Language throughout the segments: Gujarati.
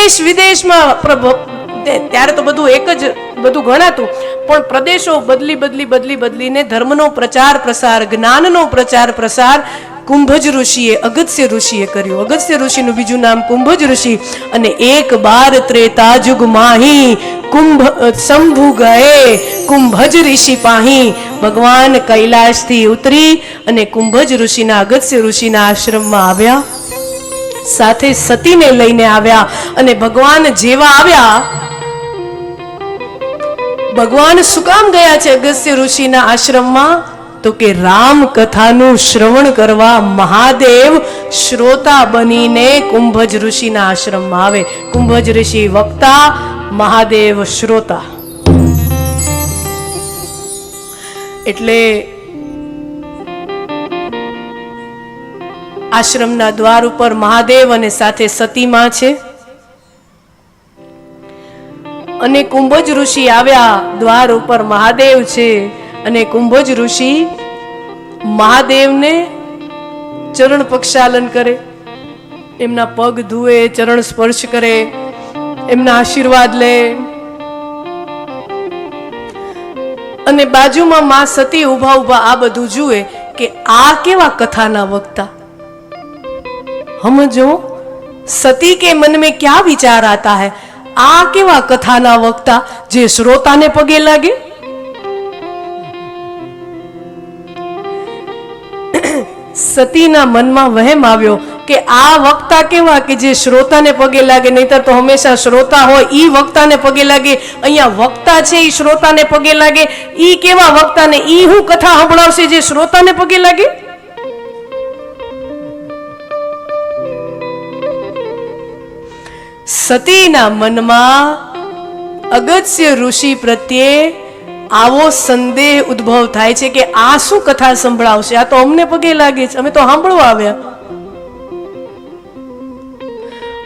દેશ વિદેશમાં ત્યારે તો બધું એક જ, બધું ગણાતું. પણ પ્રદેશો બદલી બદલી બદલી, બદલીને ધર્મનો પ્રચાર, પ્રસાર, જ્ઞાનનો પ્રચાર, પ્રસાર કુંભજ ઋષિએ, અગત્ય ઋષિએ કર્યું. અગત્ય ઋષિનું બીજું નામ કુંભજ ઋષિ. અને એક બાર ત્રેતા જુગ માહી કુંભ શંભુ ગયે, કુંભજ ઋષિ પાહી. ભગવાન કૈલાશથી ઉતરી અને કુંભજ ઋષિના, અગત્ય ઋષિના આશ્રમમાં આવ્યા. સાથે સતીને લઈને આવ્યા અને ભગવાન જેવા આવ્યા. ભગવાન શું કામ ગયા છે અગસ્ત્ય ઋષિના આશ્રમમાં? તો કે રામ કથાનું શ્રવણ કરવા મહાદેવ શ્રોતા બનીને કુંભજ ઋષિના આશ્રમમાં આવે. કુંભજ ઋષિ વક્તા, મહાદેવ શ્રોતા. એટલે આશ્રમના દ્વાર ઉપર મહાદેવ અને સાથે સતીમાં છે. અને કુંભજ ઋષિ આવ્યા, દ્વાર ઉપર મહાદેવ છે. અને કુંભજ ઋષિ મહાદેવને ચરણ પક્ષાલન કરે. એમના પગ ધુએ, ચરણ સ્પર્શ કરે, એમના આશીર્વાદ લે. અને બાજુમાં માં સતી ઊભા ઊભા આ બધું જુએ કે આ કેવા કથાના વક્તા. સમજો सती के मन में क्या विचार आता है આ કેવા કથાના વક્તા જે શ્રોતાને પગે લાગે સતીના મનમાં વહેમ આવ્યો કે આ વક્તા કેવા કે જે શ્રોતાને પગે લાગે નહીતર તો હંમેશા શ્રોતા હોય ઈ વક્તાને પગે લાગે અહીંયા વક્તા છે ઈ શ્રોતાને પગે લાગે ઈ કેવા વક્તાને ઈ હું કથા સંભળાવશે જે શ્રોતાને પગે લાગે સતીના મનમાં અગત્ય ઋષિ પ્રત્યે આવો સંદેહ ઉદ્ભવ થાય છે કે આ શું કથા સંભળાવશે? આ તો અમને પગે લાગે છે. અમે તો સાંભળવા આવ્યા.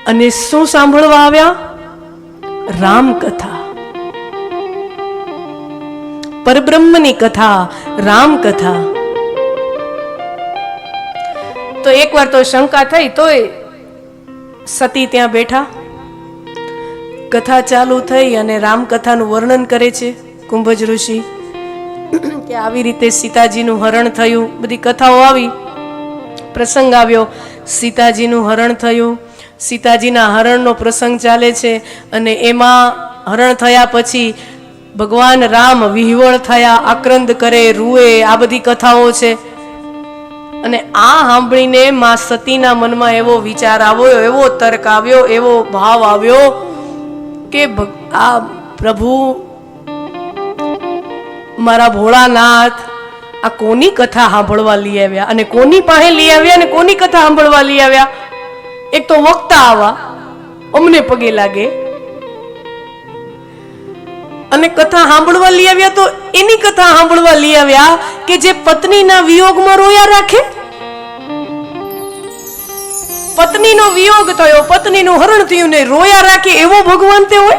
અને શું સાંભળવા આવ્યા? રામ કથા પરબ્રહ્મની કથા રામ કથા તો એકવાર તો શંકા થઈ તોય સતી ત્યાં બેઠા. કથા ચાલુ થઈ અને રામકથાનું વર્ણન કરે છે કુંભજ ઋષિ. કે આવી રીતે સીતાજીનું હરણ થયું. બધી કથાઓ આવી. પ્રસંગ આવ્યો. સીતાજીનું હરણ થયું. સીતાજીના હરણનો પ્રસંગ ચાલે છે અને એમાં હરણ થયા પછી ભગવાન રામ વિહવળ થયા, આક્રંદ કરે, રૂએ, આ બધી કથાઓ છે. અને આ સાંભળીને માં સતીના મનમાં એવો વિચાર આવ્યો, એવો તર્ક આવ્યો, એવો ભાવ આવ્યો કે આ પ્રભુ મારા ભોળાનાથ આ કોની કથા સાંભળવા લઈ આવ્યા? અને કોની પાસે લઈ આવ્યા અને કોની કથા સાંભળવા લઈ આવ્યા? એક તો વક્તા આવા, અમને પગે લાગે. અને કથા સાંભળવા લઈ આવ્યા તો એની કથા સાંભળવા લઈ આવ્યા કે જે પત્નીના વિયોગમાં રોયા રાખે? પત્નીનો વિયોગ થયો, પત્નીનું હરણ થયું ને રોયા રાખે એવો ભગવાન તે હોય?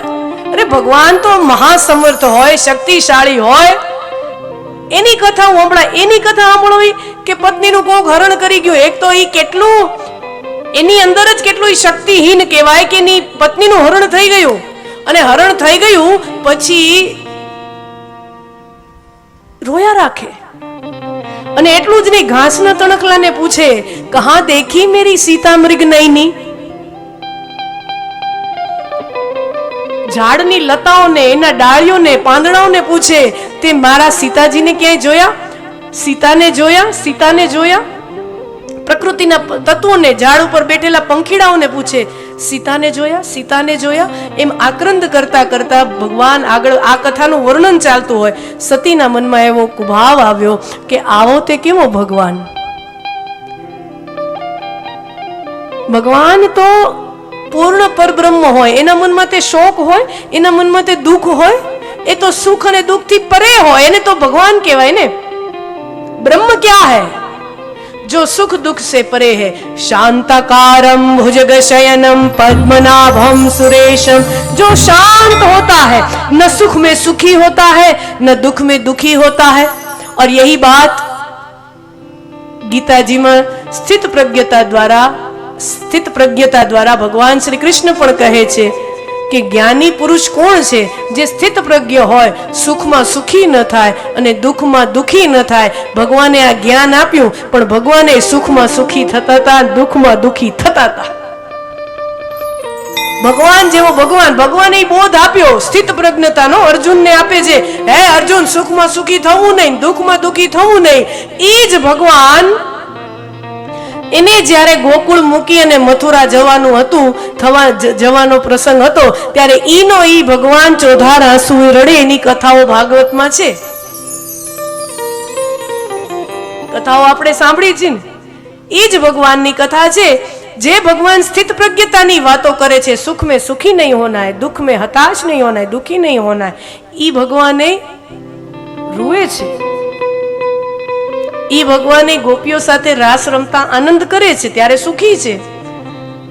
અરે ભગવાન તો મહાસમર્થ હોય, શક્તિશાળી હોય. એની કથા હમણાં, એની કથા સાંભળવી કે પત્નીનું કોક હરણ કરી ગયું, એક તો એ કેટલું, એની અંદર જ કેટલું શક્તિહીન કહેવાય કે એની પત્નીનું હરણ થઈ ગયું. અને હરણ થઈ ગયું પછી રોયા રાખે. અને એટલું જ નહીં, ઘાસના તણખલાને પૂછે કહા દેખી મેરી સીતા मृग નૈની ઝાડની લતાઓને એના ડાળીઓને પાંદડાઓને પૂછે તે મારા સીતાજીને ક્યાંય જોયા સીતાને જોયા સીતાને જોયા પ્રકૃતિના તત્વોને ઝાડ ઉપર બેઠેલા પંખીડાઓને પૂછે સીતાને જોયા સીતાને જોયા એમ આક્રંદ કરતા કરતા ભગવાન આગળ આ કથાનું વર્ણન ચાલતું હોય સતીના મનમાં એવો કુભાવ આવ્યો કે આવો તે કેવો ભગવાન ભગવાન તો પૂર્ણ પરબ્રહ્મ હોય એના મનમાં તે શોક હોય એના મનમાં તે દુઃખ હોય એ તો સુખ અને દુઃખથી પરે હોય એને તો ભગવાન કહેવાય ને ब्रह्म क्या है जो सुख दुख से परे है शांताकारम भुजग शयनम पद्मनाभम सुरेशम जो शांत होता है न सुख में सुखी होता है न दुख में दुखी होता है और यही बात गीता जी में स्थित प्रज्ञता द्वारा સ્થિત પ્રજ્ઞતા દ્વારા ભગવાન શ્રી કૃષ્ણ પણ કહે છે કે જ્ઞાની પુરુષ કોણ છે જે સ્થિત પ્રજ્ઞ હોય, સુખમાં સુખી ન થાય અને દુઃખમાં દુઃખી ન થાય? ભગવાને આ જ્ઞાન આપ્યું, પણ ભગવાને સુખમાં સુખી થતા હતા દુઃખમાં દુઃખી થતા હતા ભગવાન જેવો ભગવાન, ભગવાને બોધ આપ્યો, સ્થિત પ્રજ્ઞતાનો અર્જુનને આપે છે. હે અર્જુન, સુખમાં સુખી થવું નહીં, દુઃખમાં દુઃખી થવું નહીં. એ જ ભગવાન એને જ્યારે ગોકુળ મૂકી અને મથુરા જવાનું હતું, થવા જવાનો પ્રસંગ હતો, ત્યારે ઈનો ઈ ભગવાન ચોધાર આંસુ રડે, એની કથાઓ ભાગવતમાં છે. કથાઓ આપણે સાંભળી છે ને? એ જ ભગવાનની કથા છે, જે ભગવાન સ્થિત પ્રજ્ઞતાની વાતો કરે છે સુખ મેં સુખી નહીં હોના દુઃખ મેં હતાશ નહીં હોનાય, દુઃખી નહીં હોના એ ભગવાને રૂએ છે. ઈ ભગવાને ગોપીઓ સાથે રાસ રમતા આનંદ કરે છે, ત્યારે સુખી છે.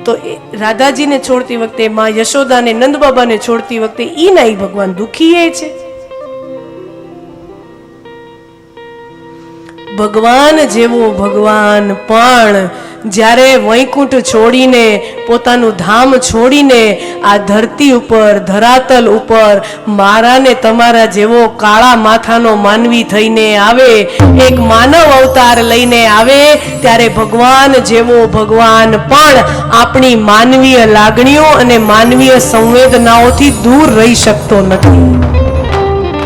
તો રાધાજીને છોડતી વખતે, માં યશોદાને નંદ બાબાને છોડતી વખતે ઈ ના ભગવાન દુખી છે. ભગવાન જેવો ભગવાન પણ જ્યારે વૈકુંઠ છોડીને, પોતાનું ધામ છોડીને, આ ધરતી ઉપર, ધરાતલ ઉપર મારાને તમારા જેવો કાળા માથાનો માનવી થઈને આવે, એક માનવ અવતાર લઈને આવે, ત્યારે ભગવાન જેવો ભગવાન પણ આપણી માનવીય લાગણીઓ અને માનવીય સંવેદનાઓથી દૂર રહી શકતો નથી.